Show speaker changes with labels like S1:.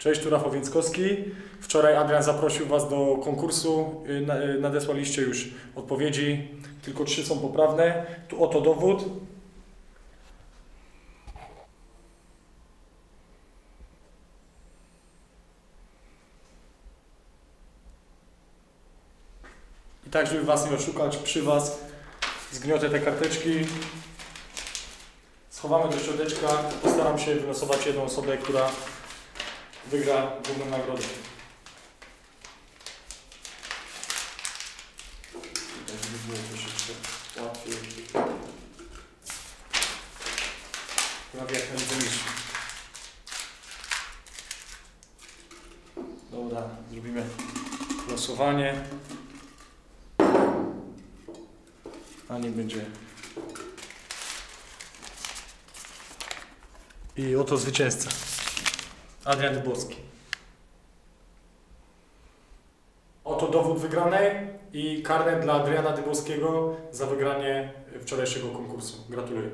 S1: Cześć, tu Rafał Więckowski. Wczoraj Adrian zaprosił Was do konkursu. Y, y, Nadesłaliście już odpowiedzi. Tylko trzy są poprawne. Tu oto dowód. I tak, żeby Was nie oszukać, przy Was zgniotę te karteczki. Schowamy do środeczka. Postaram się wylosować jedną osobę, która wygra główną nagrodę. Tak, żeby było troszeczkę łatwiej. Prawie jak na Lidze Mistrzów. Dobra, zrobimy losowanie. A nie będzie. I oto zwycięzca. Adrian Dybowski. Oto dowód wygranej i karnet dla Adriana Dybowskiego za wygranie wczorajszego konkursu. Gratuluję.